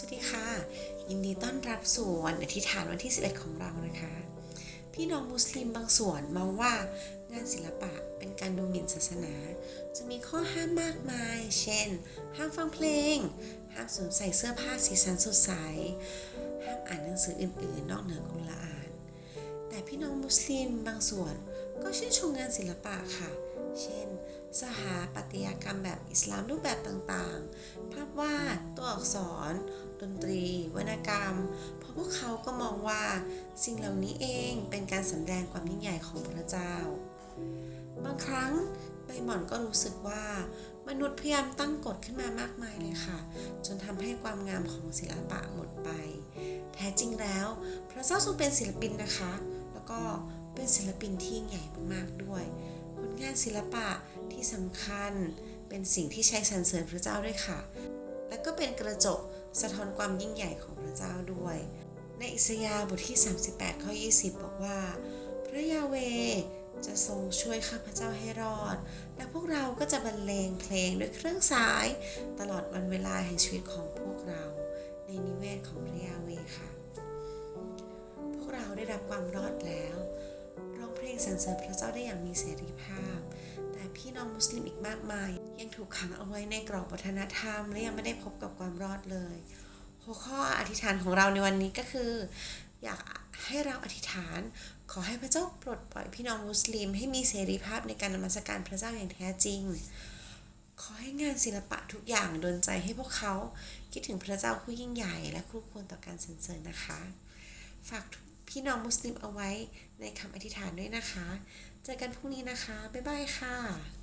สวัสดีค่ะ ยินดีต้อนรับสู่วันอธิษฐานวันที่ 11 ของเรานะคะ พี่น้องมุสลิมบางส่วนมองว่างานศิลปะเป็นการดูหมิ่นศาสนา จะมีข้อห้ามมากมาย เช่น ห้ามฟังเพลง ห้ามสวมใส่เสื้อผ้าสีสันสดใส ห้ามอ่านหนังสืออื่นๆ นอกเหนือกุรอาน แต่พี่น้องมุสลิมบางส่วนก็ชื่นชมงานศิลปะค่ะ เช่นสหาปัตยกรรมแบบอิสลามรูปแบบต่างๆ ภาพวาด ตัวอักษร ดนตรี วรรณกรรม เพราะพวกเขาก็มองว่าสิ่งเหล่านี้เองเป็นการสำแดงความยิ่งใหญ่ของพระเจ้า บางครั้งใบหม่อนก็รู้สึกว่ามนุษย์พยายามตั้งกฎขึ้นมามากมายเลยค่ะ จนทำให้ความงามของศิลปะหมดไป แท้จริงแล้ว พระเจ้าทรงเป็นศิลปินนะคะ แล้วก็เป็นศิลปินที่ยิ่งใหญ่มากๆด้วย ผลงานศิลปะที่สำคัญเป็นสิ่งที่ใช้สรรเสริญพระเจ้าด้วยค่ะ และก็เป็นกระจก สะท้อนความยิ่งใหญ่ของพระเจ้าด้วย ในอิสยาห์บทที่ 38 ข้อ 20 บอกว่า พระยาเวจะทรงช่วยข้าพเจ้าให้รอด และพวกเราก็จะบรรเลงเพลงด้วยเครื่องสาย ตลอดวันเวลาแห่งชีวิตของพวกเรา ในนิเวศของพระยาเวค่ะ พวกเราได้รับความรอดแล้ว ร้องเพลงสรรเสริญพระเจ้าได้อย่างมีเสรีภาพ น้องมุสลิมอีกมากมาย ยังถูกขังเอาไว้ในกรอบวัฒนธรรม และยังไม่ได้พบกับความรอดเลย หัวข้ออธิษฐานของเราในวันนี้ก็คือ อยากให้เราอธิษฐาน ขอให้พระเจ้าปลดปล่อยพี่น้องมุสลิม ให้มีเสรีภาพในการนมัสการพระเจ้าอย่างแท้จริง ขอให้งานศิลปะทุกอย่างดลใจให้พวกเขาคิดถึงพระเจ้าผู้ยิ่งใหญ่และคู่ควรต่อการสรรเสริญนะคะ ฝากพี่น้องมุสลิมเอาไว้ในคำอธิษฐานด้วยนะคะ เจอกันพรุ่งนี้นะคะ บ๊ายบายค่ะ